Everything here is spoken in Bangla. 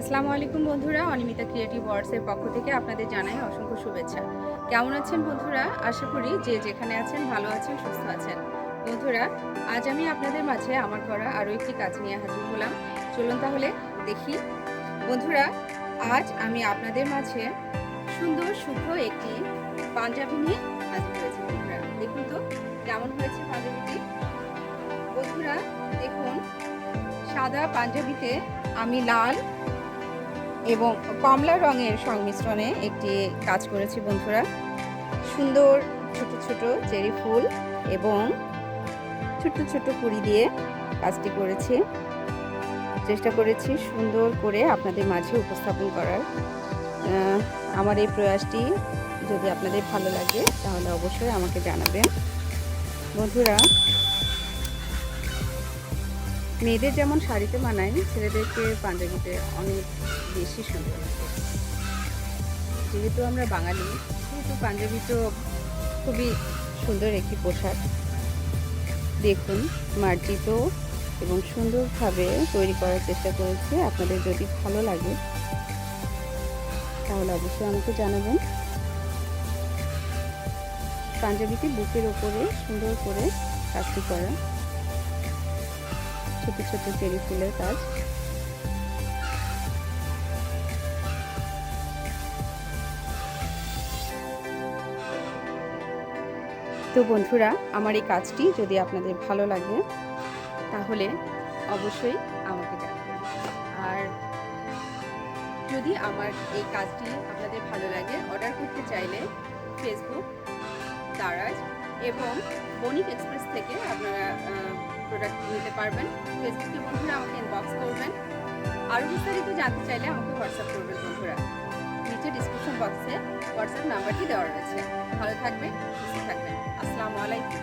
আসসালামু আলাইকুম বন্ধুরা, অনিমিতা ক্রিয়েটিভ ওয়ার্ডসের পক্ষ থেকে আপনাদের জানাই অসংখ্য শুভেচ্ছা। কেমন আছেন বন্ধুরা? আশা করি যে যেখানে আছেন, ভালো আছেন, সুস্থ আছেন। বন্ধুরা, আজ আমি আপনাদের মাঝে আমার করা আরও একটি কাজ নিয়ে হাজির হলাম। চলুন তাহলে দেখি। বন্ধুরা, আজ আমি আপনাদের মাঝে সুন্দর, শুভ একটি পাঞ্জাবি নিয়ে হাজির হয়েছি বন্ধুরা। দেখুন তো, কেমন হয়েছে পাঞ্জাবিটি। বন্ধুরা, দেখুন, সাদা পাঞ্জাবিতে আমি লাল এবং কমলা রঙের সংমিশ্রণে একটি কাজ করেছি বন্ধুরা। সুন্দর ছোট ছোট চেরি ফুল এবং ছোট ছোট কুড়ি দিয়ে কাজটি করেছি। চেষ্টা করেছি সুন্দর করে আপনাদের মাঝে উপস্থাপন করার। আমার এই প্রয়াসটি যদি আপনাদের ভালো লাগে, তাহলে অবশ্যই আমাকে জানাবেন। বন্ধুরা মেয়েদের যেমন শাড়িতে মানায় ছেলেদেরকে পাঞ্জাবিতে অনেক বেশি সুন্দর লাগে। যেহেতু আমরা বাঙালি, সেহেতু পাঞ্জাবি তো খুবই সুন্দর একটি পোশাক। দেখুন, মার্জিত এবং সুন্দরভাবে তৈরি করার চেষ্টা করেছি, আপনাদের যদি ভালো লাগে। তাহলে অবশ্যই আমাকে জানাবেন। পাঞ্জাবিটি বুকের ওপরে সুন্দর করে কাজটি করা। ছোট ছোট চেরি ফুলের কাজ। তো বন্ধুরা, আমার এই কাজটি যদি আপনাদের ভালো লাগে, তাহলে অবশ্যই আমাকে জানাবেন। আর যদি আমার এই কাজটি আপনাদের ভালো লাগে, অর্ডার করতে চাইলে ফেসবুক দারাজ এবং বণিক এক্সপ্রেস থেকে আপনারা প্রোডাক্ট নিতে পারবেন। ফেসবুকে বন্ধুরা আমাকে ইনবক্স করবেন। আরও বিস্তারিত জানতে চাইলে আমাকে হোয়াটসঅ্যাপ করবেন বন্ধুরা। নিচে ডিসক্রিপশন বক্সে হোয়াটসঅ্যাপ নাম্বারটি দেওয়া রয়েছে। ভালো থাকবেন, সুস্থ থাকবেন। আসসালামু আলাইকুম।